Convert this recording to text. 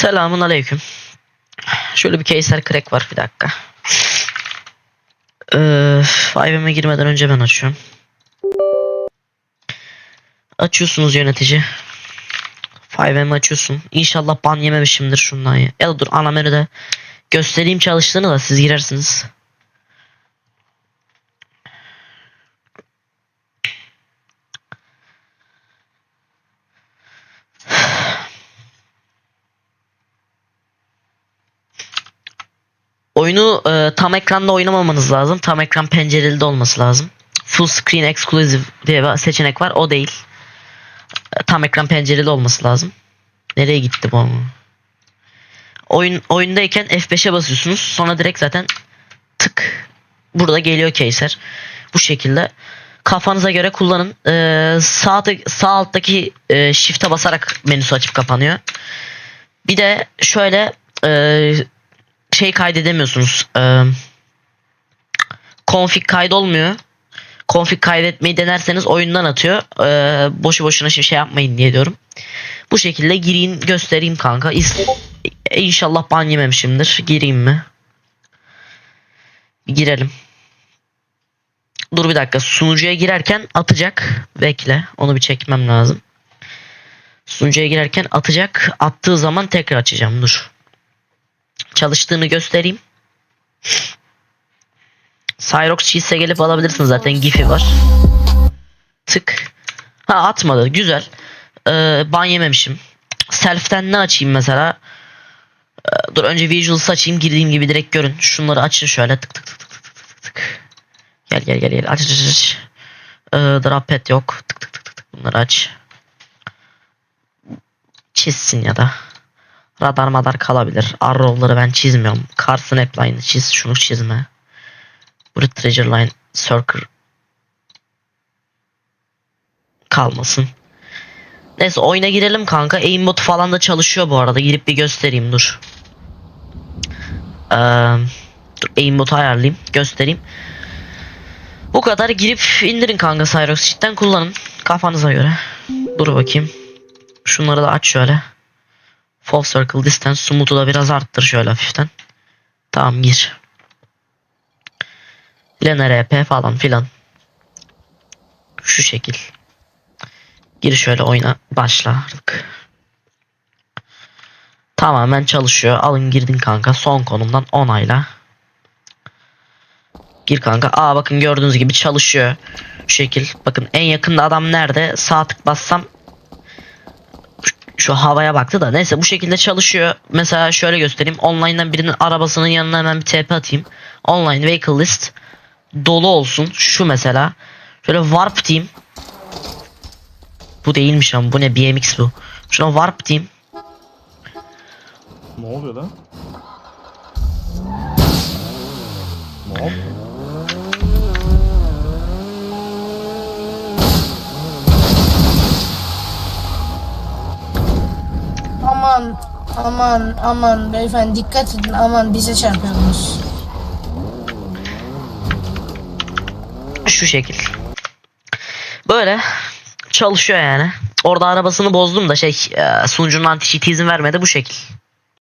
Selamun aleyküm. Şöyle bir Keyser crack var bir dakika. Ee, 5M'e girmeden önce ben açıyorum. Açıyorsunuz yönetici. 5M açıyorsun. İnşallah ban yememişimdir şundan ya. Ya da dur ana menüde göstereyim çalıştığını da siz girersiniz. Oyunu e, tam ekranda oynamamanız lazım. Tam ekran pencereli de olması lazım. Full screen exclusive diye bir seçenek var. O değil. E, tam ekran pencereli olması lazım. Nereye gitti bu? Oyun oyundayken F5'e basıyorsunuz. Sonra direkt zaten tık burada geliyor Keyser. Bu şekilde kafanıza göre kullanın. Ee, sağ, sağ alttaki e, shift'e basarak menüsü açıp kapanıyor. Bir de şöyle e, şey kaydedemiyorsunuz. E, config kaydolmuyor. Config kaydetmeyi denerseniz oyundan atıyor. E, boşu boşuna şey yapmayın diye diyorum. Bu şekilde gireyim göstereyim kanka. İs- İnşallah ban yememişimdir. Gireyim mi? Girelim. Dur bir dakika. Sunucuya girerken atacak. Bekle. Onu bir çekmem lazım. Sunucuya girerken atacak. Attığı zaman tekrar açacağım. Dur. Çalıştığını göstereyim. Cyrox Cheese'e gelip alabilirsin zaten. Gif'i var. Tık. Ha atmadı. Güzel. Ee, ban yememişim. Self'ten ne açayım mesela? Ee, dur önce Visuals'ı açayım. Girdiğim gibi direkt görün. Şunları açın şöyle. Tık tık tık tık tık tık tık. Gel gel gel gel. Aç aç aç. Ee, drop pad yok. Tık tık tık tık. Bunları aç. Çizsin ya da. Radar madar kalabilir. Arrow'ları ben çizmiyorum. Car Snapline'ı çiz. Şunu çizme. Burada Treasure Line Circle kalmasın. Neyse oyuna girelim kanka. Aimbot falan da çalışıyor bu arada. Girip bir göstereyim dur. Ee, dur aimbot'u ayarlayayım. Göstereyim. Bu kadar girip indirin kanka Cyrox cidden kullanın. Kafanıza göre. Dur bakayım. Şunları da aç şöyle. Full circle distance smooth'u da biraz arttır şöyle hafiften. Tamam gir. Lene RP falan filan. Şu şekil. Gir şöyle oyuna başla artık. Tamamen çalışıyor. Alın girdin kanka. Son konumdan onayla. Gir kanka. Aa bakın gördüğünüz gibi çalışıyor. Şu şekil. Bakın en yakında adam nerede? Sağ tık bassam şu- havaya baktı da neyse bu şekilde çalışıyor. Mesela şöyle göstereyim. Online'dan birinin arabasının yanına hemen bir TP atayım. Online vehicle list dolu olsun. Şu mesela. Şöyle warp diyeyim. Bu değilmiş ama bu ne BMX bu. Şuna warp diyeyim. Ne oluyor lan? Aman aman aman beyefendi dikkat edin aman bize çarpıyorsunuz. Şu şekil. Böyle çalışıyor yani. Orada arabasını bozdum da şey e, sunucunun anti izin vermedi bu şekil.